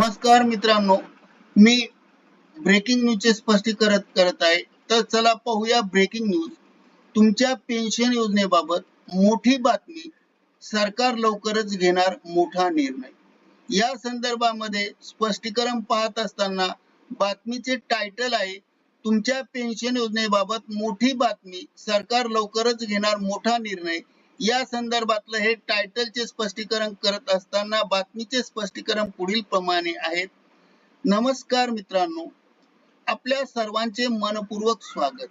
नमस्कार मित्रांनो मी ब्रेकिंग न्यूजचे स्पष्टीकरण करत आहे. तर चला पाहूया ब्रेकिंग न्यूज तुमच्या पेन्शन योजनेबाबत मोठी बातमी सरकार लवकरच घेणार मोठा निर्णय. या संदर्भामध्ये स्पष्टीकरण पाहत असताना बातमीचे टायटल आहे तुमच्या पेन्शन योजनेबाबत मोठी बातमी सरकार लवकरच घेणार मोठा निर्णय. या संदर्भातलं हे टायटलचे स्पष्टीकरण करत असताना बातमीचे स्पष्टीकरण पुढील प्रमाणे आहेत नमस्कार मित्रांनो आपल्या सर्वांचे मनपूर्वक स्वागत.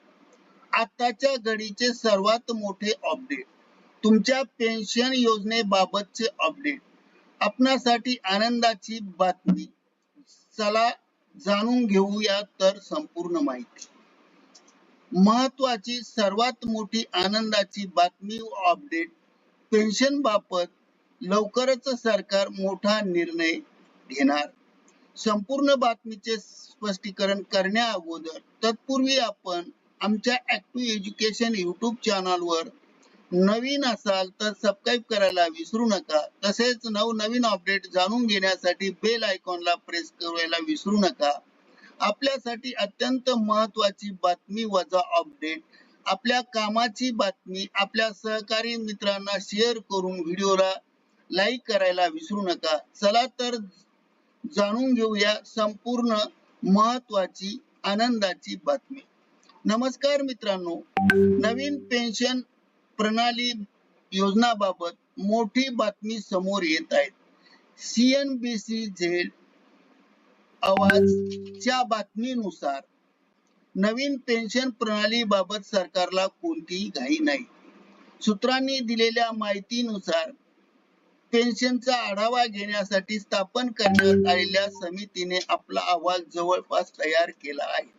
आताच्या घडीचे सर्वात मोठे अपडेट तुमच्या पेन्शन योजनेबाबतचे अपडेट आपणासाठी आनंदाची बातमी. चला जाणून घेऊया तर संपूर्ण माहिती. महत्वाची सर्वात मोठी आनंदाची बातमी व अपडेट पेन्शन बाबत लवकरच सरकार मोठा निर्णय घेणार. संपूर्ण बातमीचे स्पष्टीकरण करण्या अगोदर तत्पूर्वी आपण आमच्या ऍक्टिव्ह एज्युकेशन युट्यूब चॅनलवर नवीन असाल तर सबस्क्राईब करायला विसरू नका. तसेच नवनवीन अपडेट जाणून घेण्यासाठी बेल आयकॉनला प्रेस करायला विसरू नका. आपल्यासाठी अत्यंत महत्वाची बातमी वजा अपडेट आपल्या कामाची बातमी आपल्या सहकारी मित्रांना शेअर करून व्हिडिओला लाईक करायला विसरू नका. चला तर जाणून घेऊया संपूर्ण महत्वाची आनंदाची बातमी. नमस्कार मित्रांनो. नवीन पेन्शन प्रणाली योजनाबाबत मोठी बातमी समोर येत आहे. सीएनबीसी झेड आवाजच्या बातमीनुसार नवीन पेन्शन प्रणाली बाबत सरकारला कोणतीही घाई नाही. सूत्रांनी दिलेल्या माहितीनुसार पेन्शनचा आढावा घेण्यासाठी स्थापन करण्यात आलेल्या समितीने आपला अहवाल जवळपास तयार केला आहे.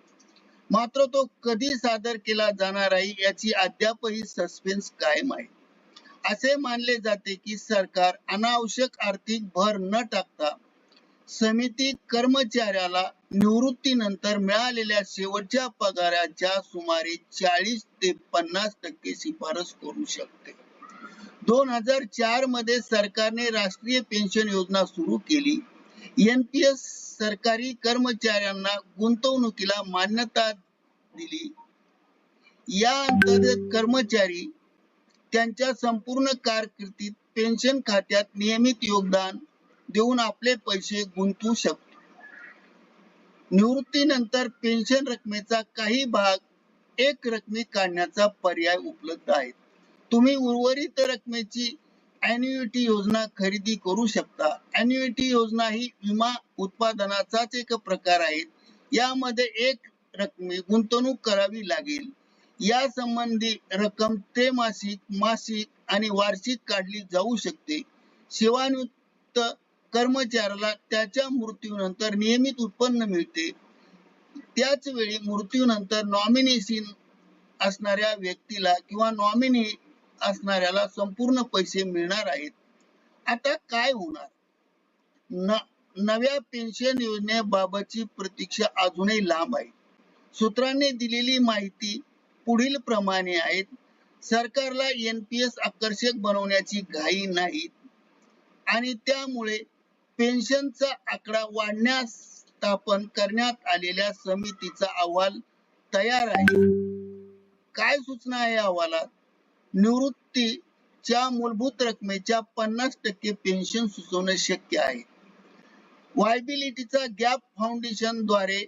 मात्र तो कधी सादर केला जाणार आहे याची अद्यापही सस्पेन्स कायम आहे. असे मानले जाते की सरकार अनावश्यक आर्थिक भर न टाकता समिती कर्मचाऱ्याला निवृत्तीनंतर मिळालेल्या शेवटच्या पगाराच्या सुमारे चाळीस ते पन्नास टक्के शिफारस करू शकते. दोन हजार चारमध्ये सरकारने राष्ट्रीय पेन्शन योजना सुरू केली. एनपीएस सरकारी कर्मचाऱ्यांना गुंतवणुकीला मान्यता दिली. या अंतर्गत कर्मचारी त्यांच्या संपूर्ण कारकिर्दीत पेन्शन खात्यात नियमित योगदान देऊन आपले पैसे गुंतवू शकतो. निवृत्तीनंतर पेन्शन रकमेचा काही भाग एक रकमी काढण्याचा पर्याय उपलब्ध आहे. तुम्ही उर्वरित रकमेची अॅन्युटी योजना खरेदी करू शकता. अॅन्युटी योजना ही विमा उत्पादनाचाच एक प्रकार आहे. यामध्ये एक रकमी गुंतवणूक करावी लागेल. या संबंधी रक्कम त्रैमासिक मासिक आणि वार्षिक काढली जाऊ शकते. सेवानिवृत्त कर्मचाऱ्याला त्याच्या मृत्यूनंतर नियमित उत्पन्न मिळते. त्याच वेळी मृत्यूनंतर नॉमिनेशन असणाऱ्या व्यक्तीला किंवा नॉमिनी असणाऱ्याला संपूर्ण पैसे मिळणार आहेत. आता काय होणार? नव्या पेन्शन योजनेबाबतची प्रतीक्षा अजूनही लांब आहे. सूत्रांनी दिलेली माहिती पुढील प्रमाणे आहेत. सरकारला एनपीएस आकर्षक बनवण्याची घाई नाही. आणि त्यामुळे पेन्शनचा आकडा वाढण्यास स्थापन करण्यात आलेल्या समितीचा अहवाल तयार आहे. काय सूचना आहे अहवालात? निवृत्तीच्या मूलभूत रकमेच्या पन्नास टक्के पेन्शन सुचवणे शक्य आहे. वायबिलिटीचा गॅप फाउंडेशनद्वारे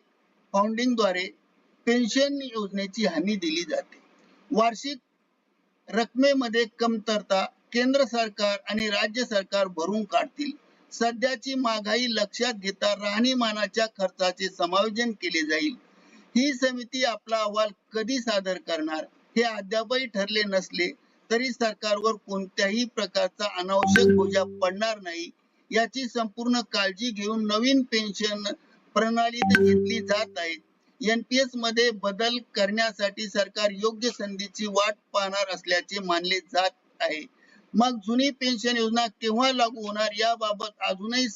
फाउंडिंगद्वारे पेन्शन योजनेची हमी दिली जाते. वार्षिक रकमेमध्ये कमतरता केंद्र सरकार आणि राज्य सरकार भरून काढतील. सध्याची महागाई लक्षात घेता राहणीमानाच्या खर्चाचे समायोजन केले जाईल. ही समिती आपला अहवाल कधी सादर करणार हे अद्यापही ठरले नसले तरी सरकारवर कोणत्याही प्रकारचा अनावश्यक बोजा पडणार नाही याची संपूर्ण काळजी घेऊन नवीन पेन्शन प्रणाली घेतली जात आहे. एनपीएसमध्ये बदल करण्यासाठी सरकार योग्य संधीची वाट पाहणार असल्याचे मानले जात आहे. मग जुनी पेन्शन योजना केव्हा लागू होणार याबाबत अजूनही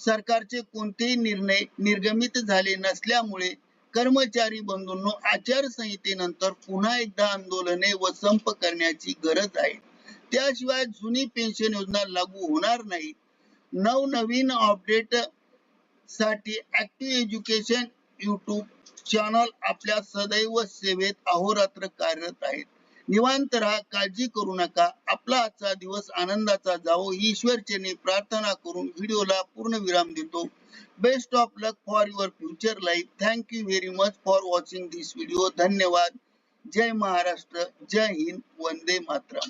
सरकारचे कोणतेही निर्णय निर्गमित झाले नसल्यामुळे कर्मचारी बंधूंनो आचारसंहितेनंतर पुन्हा एकदा आंदोलने व संप करण्याची गरज आहे. त्याशिवाय जुनी पेन्शन योजना लागू होणार नाही. नवनवीन अपडेटसाठी ऍक्टिव्ह एज्युकेशन युट्यूब चॅनल आपल्या सदैव सेवेत अहोरात्र कार्यरत आहेत. निवांत राहा काळजी करू नका. आपला आजचा दिवस आनंदाचा जावो. ईश्वर प्रार्थना करून व्हिडिओला पूर्ण विराम देतो. Best of luck for your future life thank you very much for watching this video धन्यवाद. जय महाराष्ट्र. जय हिंद. वंदे मातरम.